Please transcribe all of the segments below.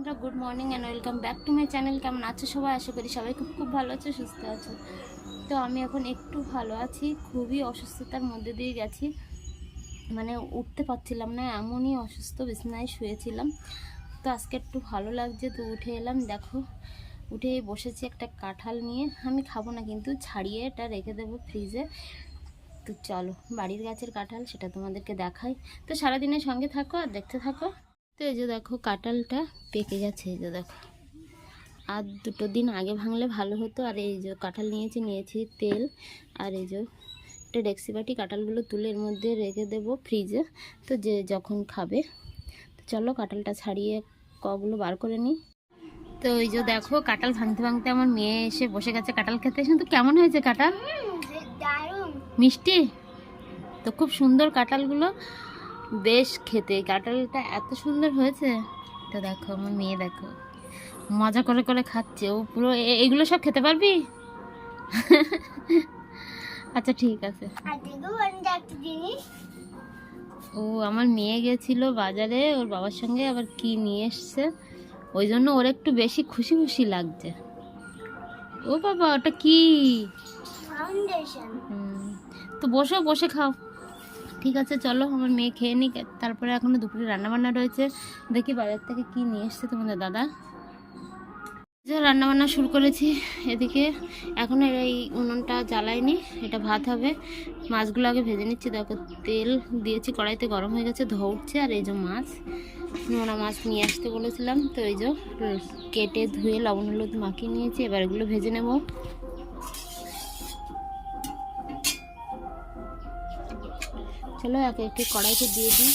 বন্ধুরা good morning and welcome back to my channel কেমন আছো সবাই? আশা করি সবাই খুব খুব ভালো আছো, সুস্থ আছো। তো আমি এখন একটু ভালো আছি, খুবই অসুস্থতার মধ্যে দিয়ে গেছি। মানে উঠতে পারছিলাম না, এমনই অসুস্থ, বিছানায় শুয়েছিলাম। তো আজকে একটু ভালো লাগছে, তো উঠে এলাম। দেখো, উঠে বসেছি একটা কাঁঠাল নিয়ে। আমি খাব না, কিন্তু ছাড়িয়ে এটা রেখে দেবো ফ্রিজে। তো চলো, বাড়ির গাছের কাঁঠাল, সেটা তোমাদেরকে দেখাই। তো সারাদিনের সঙ্গে থাকো আর দেখতে থাকো। তো এই যে দেখো কাঁঠালটা পেকে গেছে এই যে দেখো। আর দুটো দিন আগে ভাঙলে ভালো হতো। আর এই যে কাঁঠাল নিয়েছি নিয়েছি তেল। আর এই যে একটা ডেক্সি বাটি কাঁঠালগুলো তুলে এর মধ্যে রেখে দেবো ফ্রিজে। তো যে যখন খাবে। তো চলো কাঁঠালটা ছাড়িয়ে কগুলো বার করে নিই। তো ওই যে দেখো কাঁঠাল ভাঙতে ভাঙতে আমার মেয়ে এসে বসে গেছে কাঁঠাল খেতে। কিন্তু কেমন হয়েছে কাঁঠাল? মিষ্টি? তো খুব সুন্দর কাঁঠালগুলো। বেশ খেতে। কাঁঠালটা এত সুন্দর হয়েছে। তো দেখো আমার মেয়ে দেখো। মজা করে করে খাচ্ছে। ও পুরো এগুলো সব খেতে পারবি? আচ্ছা ঠিক আছে। ও আমার মেয়ে গেছিল বাজারে ওর বাবার সঙ্গে আবার কি নিয়ে এসছে। ওই জন্য ওর একটু বেশি খুশি খুশি লাগছে। ও বাবা ওটা কি? তো বসো বসে খাও। ঠিক আছে, চলো আমার মেয়ে খেয়ে নিক। তারপরে এখনও দুপুরে রান্না বান্না রয়েছে। দেখি বাজার থেকে কি নিয়ে এসছে তোমাদের দাদা। যে রান্না বান্না শুরু করেছি। এদিকে এখনও এই উনুনটা জ্বালাইনি এটা ভাত হবে। মাছগুলো আগে ভেজে নিচ্ছি। দেখো, তেল দিয়েছি, কড়াইতে গরম হয়ে গেছে উঠছে। আর এই যে মাছ, নোনা মাছ নিয়ে আসতে বলেছিলাম। তো এই যে কেটে ধুয়ে লবণ হলুদ মাখিয়ে নিয়েছি। এবার এগুলো ভেজে নেব। চলো একে একে কড়াইতে দিয়ে দিই।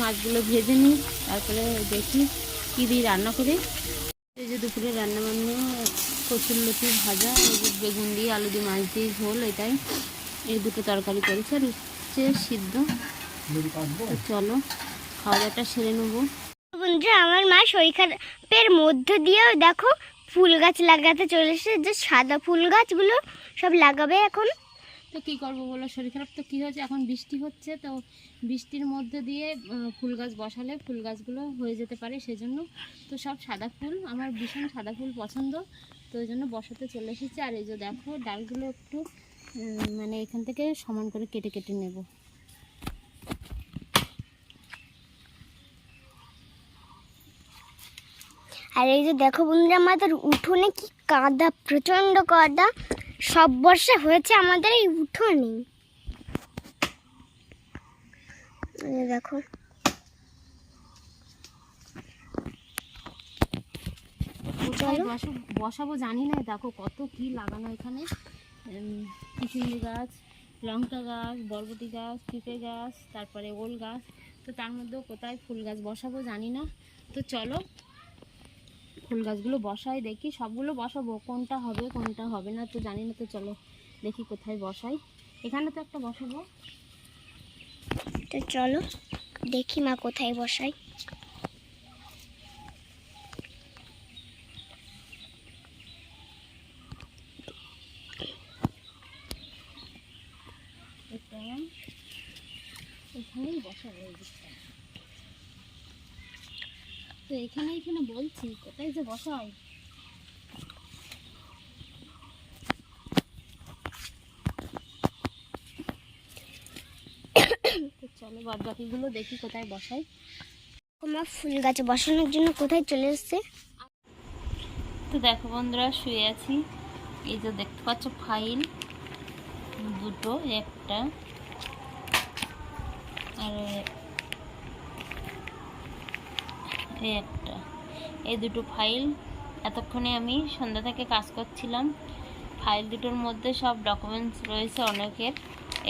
মাছগুলো ভেজে নিই, তারপরে দেখি কী দিয়ে রান্না করি। এই যে দুপুরে রান্না বান্না, কচুর লতি ভাজা বেগুন দিয়ে আলু দিয়ে মাছ দিয়ে ঝোল, এটাই। এই দুটো তরকারি করেছি আর উচ্ছে সিদ্ধ। চলো খাওয়া দাওয়াটা সেরে নেব। বন্ধুরা আমার মা শরীর খারাপের মধ্য দিয়েও দেখো ফুল গাছ লাগাতে চলে এসেছে যে সাদা ফুল গাছগুলো সব লাগাবে এখন। তো কী করব বলো শরীর খারাপ তো কী হয়েছে? এখন বৃষ্টি হচ্ছে তো বৃষ্টির মধ্যে দিয়ে ফুল গাছ বসালে ফুল গাছগুলো হয়ে যেতে পারে সেজন্য। তো সব সাদা ফুল আমার ভীষণ সাদা ফুল পছন্দ তো ওই জন্য বসাতে চলে এসেছে। আর এই যে দেখো ডালগুলো একটু মানে এখান থেকে সমান করে কেটে কেটে নেব। আর এই যে দেখো বন্ধুরা আমাদের উঠোনে কি কাদা প্রচণ্ড কাদা। সব বর্ষে হয়েছে আমাদের এই উঠোনে দেখো। বসাবো জানি না দেখো কত কি লাগানো এখানে। কিচিন্দি গাছ, লঙ্কা গাছ, বরবটি গাছ, পিঁপে গাছ, তারপরে ওল গাছ। তো তার মধ্যেও কোথায় ফুল গাছ বসাবো জানি না। তো চলো, ফুল গাছগুলো বসাই, দেখি সবগুলো বসাবো, কোনটা হবে কোনটা হবে না, তো জানি না, তো চলো দেখি কোথায় বসাই। এখানে তো একটা বসাবো। তো চলো, দেখি মা কোথায় বসাই। এটা এখানেই বসাবো এই দিকটা তো এখানে এখানে বলছি কোথায় যে বসাই তো চলো বাদ বাকিগুলো দেখি কোথায় বসাই। আমার ফুল গাছ বসানোর জন্য কোথায় চলে এসছে? তো দেখো বন্ধুরা শুয়ে আছি। এই যে দেখতে পাচ্ছ ফাইল। দুটো একটা। আর একটা এই দুটো ফাইল এতক্ষণে আমি সন্ধ্যা থেকে কাজ করছিলাম। ফাইল দুটোর মধ্যে সব ডকুমেন্টস রয়েছে অনেকের।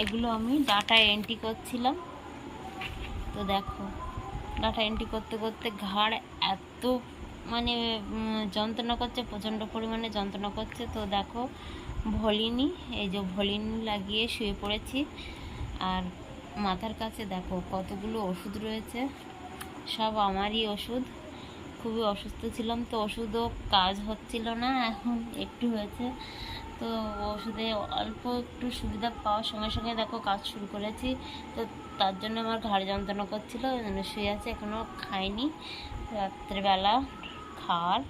এগুলো আমি ডাটা এন্ট্রি করছিলাম। তো দেখো ডাটা এন্ট্রি করতে করতে ঘাড় এত মানে যন্ত্রণা করছে, প্রচণ্ড পরিমাণে যন্ত্রণা করছে। তো দেখো, ভলিনি, এই যে ভলিনি লাগিয়ে শুয়ে পড়েছি। আর মাথার কাছে দেখো কতগুলো ওষুধ রয়েছে। সব আমারই ওষুধ। খুবই অসুস্থ ছিলাম তো ওষুধও কাজ হচ্ছিল না, এখন একটু হয়েছে। তো ওষুধে অল্প একটু সুবিধা পাওয়ার সঙ্গে সঙ্গে দেখো কাজ শুরু করেছি। তো তার জন্য আমার ঘাড় যন্ত্রণা করছিল, ওই জন্য শুয়ে আছে এখনও খাইনি। রাত্রেবেলা খাওয়ার।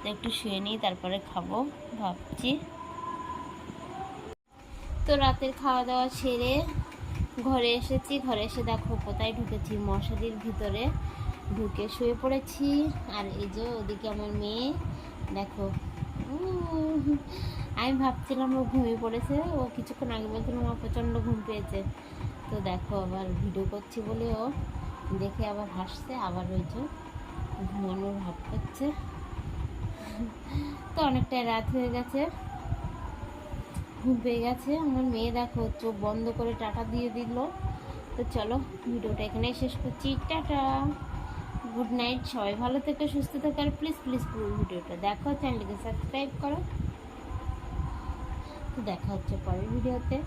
তো একটু শুয়ে নিই, তারপরে খাব, ভাবছি। তো রাতের খাওয়া দাওয়া সেরে ঘরে এসেছি, ঘরে এসে দেখো কোথায় ঢুকেছি। মশারির ভিতরে ঢুকে শুয়ে পড়েছি। আর এই যে ওদিকে আমার মেয়ে, দেখো। আমি ভাবছিলাম ও ঘুমিয়ে পড়েছে। ও কিছুক্ষণ আগে বলছিল আমার প্রচণ্ড ঘুম পেয়েছে। তো দেখো আবার ভিডিও করছি বলে ও। দেখে আবার হাসছে, আবার ওই যে ঘুমানোর ভাব করছে। তো অনেকটাই রাত হয়ে গেছে। পেয়ে গেছে। আমার মেয়ে দেখো চোখ বন্ধ করে টাটা দিয়ে দিল। তো চলো, ভিডিওটা এখানেই শেষ করছি। টাটা। Good night. সবাই ভালো থেকে, সুস্থ থাকে, আর প্লিজ প্লিজ পুরো ভিডিওটা দেখো চ্যানেলকে সাবস্ক্রাইব করো। তো দেখা হচ্ছে পরের ভিডিওতে।